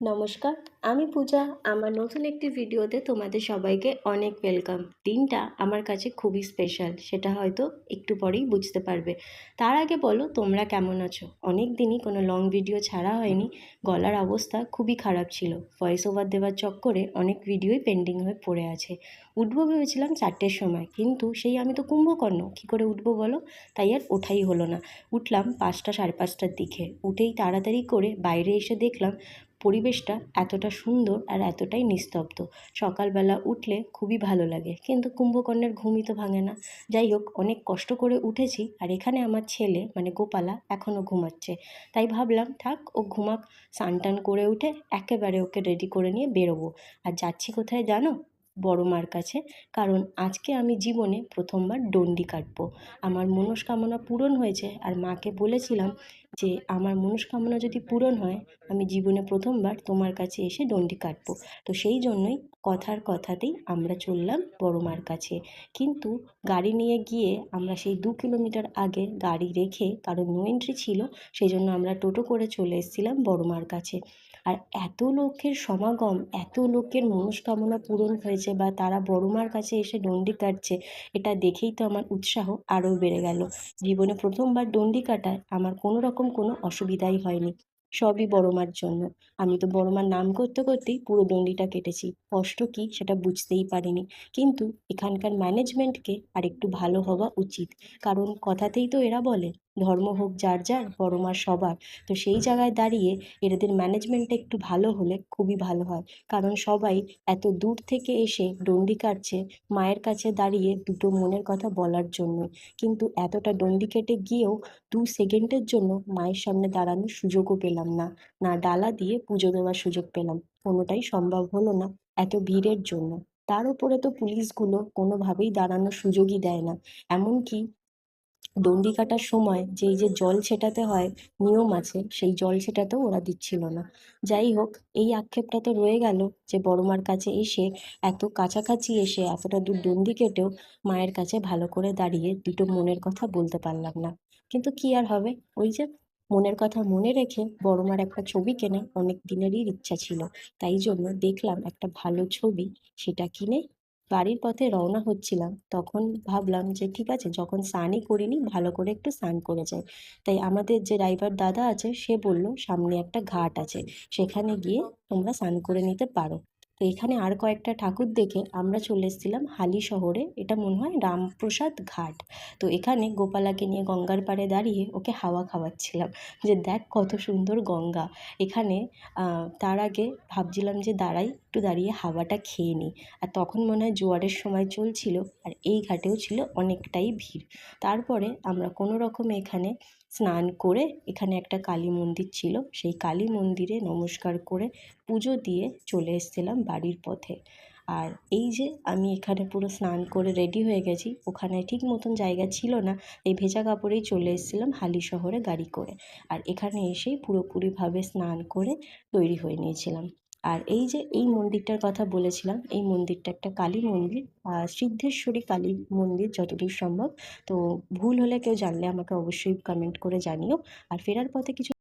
নমস্কার, আমি পূজা। আমার নতুন একটি ভিডিওতে তোমাদের সবাইকে অনেক ওয়েলকাম দিনটা আমার কাছে খুবই স্পেশাল সেটা হয়তো একটু পরেই বুঝতে পারবে। তার আগে বলো, তোমরা কেমন আছো? অনেক দিনই কোনো লং ভিডিও ছাড়া হয়নি। গলার অবস্থা খুবই খারাপ ছিল। ভয়েস ওভার দেওয়ার চক্করে অনেক ভিডিওই পেন্ডিং হয়ে পড়ে আছে। উঠবো ভেবেছিলাম চারটের সময়, কিন্তু সেই আমি তো কুম্ভকর্ণ, কী করে উঠবো বলো? তাই আর ওঠাই হলো না। উঠলাম পাঁচটা সাড়ে পাঁচটার দিকে। উঠেই তাড়াতাড়ি করে বাইরে এসে দেখলাম পরিবেশটা এতটা সুন্দর আর এতটাই নিস্তব্ধ। সকালবেলা উঠলে খুবই ভালো লাগে, কিন্তু কুম্ভকর্ণের ঘুমই তো ভাঙে না। যাই হোক, অনেক কষ্ট করে উঠেছি আর এখানে আমার ছেলে মানে গোপালা, এখনও ঘুমাচ্ছে। তাই ভাবলাম, থাক, ও ঘুমাক স্নান টান করে উঠে একেবারে ওকে রেডি করে নিয়ে বেরোবো। আর যাচ্ছি কোথায় জানো? বড় মার কাছে, কারণ আজকে আমি জীবনে প্রথমবার ডন্ডি কাটবো। আমার মনস্কামনা পূরণ হয়েছে আর মাকে বলেছিলাম যে আমার মনস্কামনা যদি পূরণ হয়, আমি জীবনে প্রথমবার তোমার কাছে এসে দণ্ডি কাটবো। তো সেই জন্যই কথার কথাতেই আমরা চললাম বড় মার কাছে। কিন্তু গাড়ি নিয়ে গিয়ে আমরা সেই দু কিলোমিটার আগে গাড়ি রেখে কারণ নো এন্ট্রি ছিল, সেই জন্য আমরা টোটো করে চলে এসেছিলাম বড় মার কাছে। আর এত লোকের সমাগম, এত লোকের মনস্কামনা পূরণ হয়েছে বা তারা বড় মার কাছে এসে ডন্ডি কাটছে, এটা দেখেই তো আমার উৎসাহ আরও বেড়ে গেল। জীবনে প্রথমবার ডন্ডি কাটায় আমার কোনো রকম কোনো অসুবিধাই হয়নি। সবই বড়মার জন্য। আমি তো বড়মার নাম করতে করতেই পুরো ডন্ডিটা কেটেছি। কষ্ট কি সেটা বুঝতেই পারিনি। কিন্তু এখানকার ম্যানেজমেন্টকে আরেকটু ভালো হওয়া উচিত। কারণ কথাতেই তো এরা বলে ধর্ম হোক, যার যার বড় মার সবার। তো সেই জায়গায় দাঁড়িয়ে এদের ম্যানেজমেন্টটা একটু ভালো হলে খুবই ভালো হয়। কারণ সবাই এত দূর থেকে এসে ডন্ডি কাটছে মায়ের কাছে দাঁড়িয়ে দুটো মনের কথা বলার জন্য কিন্তু এতটা ডন্ডি কেটে গিয়েও দু সেকেন্ডের জন্য মায়ের সামনে দাঁড়ানোর সুযোগও পেলাম না। না ডালা দিয়ে পুজো দেওয়ার সুযোগ পেলাম। কোনোটাই সম্ভব হলো না এত ভিড়ের জন্য। তার উপরে তো পুলিশগুলো কোনোভাবেই দাঁড়ানোর সুযোগই দেয় না। এমনকি ডন্ডি কাটার সময় যেই যে জল ছেটাতে হয়, নিয়ম আছে, সেই জল ছেটাতেও ওরা দিচ্ছিল না। যাই হোক, এই আক্ষেপটা তো রয়ে গেল যে বড় মার কাছে এসে এত কাছাকাছি এসে এতটা দূর ডন্ডি কেটেও মায়ের কাছে ভালো করে দাঁড়িয়ে দুটো মনের কথা বলতে পারলাম না। কিন্তু কি আর হবে? ওই যে মনের কথা মনে রেখে বড় মার একটা ছবি কেনে অনেক দিনেরই ইচ্ছা ছিল। তাই জন্য দেখলাম একটা ভালো ছবি সেটা কিনে বাড়ির পথে রওনা হচ্ছিলাম। তখন ভাবলাম যে, ঠিক আছে, যখন স্নানই করিনি, ভালো করে একটু স্নান করে যাই। তাই আমাদের যে ড্রাইভার দাদা আছে, সে বলল, সামনে একটা ঘাট আছে। সেখানে গিয়ে তোমরা স্নান করে নিতে পারো। তো এখানে আর কয়েকটা ঠাকুর দেখে আমরা চলে এসেছিলাম হালি শহরে। এটা মনে হয় রামপ্রসাদ ঘাট। তো এখানে গোপালাকে নিয়ে গঙ্গার পাড়ে দাঁড়িয়ে ওকে হাওয়া খাওয়াচ্ছিলাম। যে দেখ কত সুন্দর গঙ্গা। এখানে তার আগে ভাবছিলাম যে দাঁড়াই, একটু দাঁড়িয়ে হাওয়াটা খেয়ে নিই। আর তখন মনে হয় জোয়ারের সময় চলছিল, আর এই ঘাটেও ছিল অনেকটাই ভিড়। তারপরে আমরা কোনো রকমে এখানে স্নান করে এখানে একটা কালী মন্দির ছিল। সেই কালী মন্দিরে নমস্কার করে পুজো দিয়ে চলে এসেছিলাম বাড়ির পথে। আর এই যে আমি এখানে পুরো স্নান করে রেডি হয়ে গেছি, ওখানে ঠিক মতন জায়গা ছিল না, এই ভেজা কাপড়েই চলে এসেছিলাম হালি শহরে গাড়ি করে। আর এখানে এসেই পুরোপুরিভাবে স্নান করে তৈরি হয়ে নিয়েছিলাম। আর এই যে এই মন্দিরটার কথা বলেছিলাম, এই মন্দিরটা একটা কালী মন্দির সিদ্ধেশ্বরী কালী মন্দির যতদূর সম্ভব। তো ভুল হলে কেউ জানলে আমাকে অবশ্যই কমেন্ট করে জানিও। আর ফেরার পথে কিছু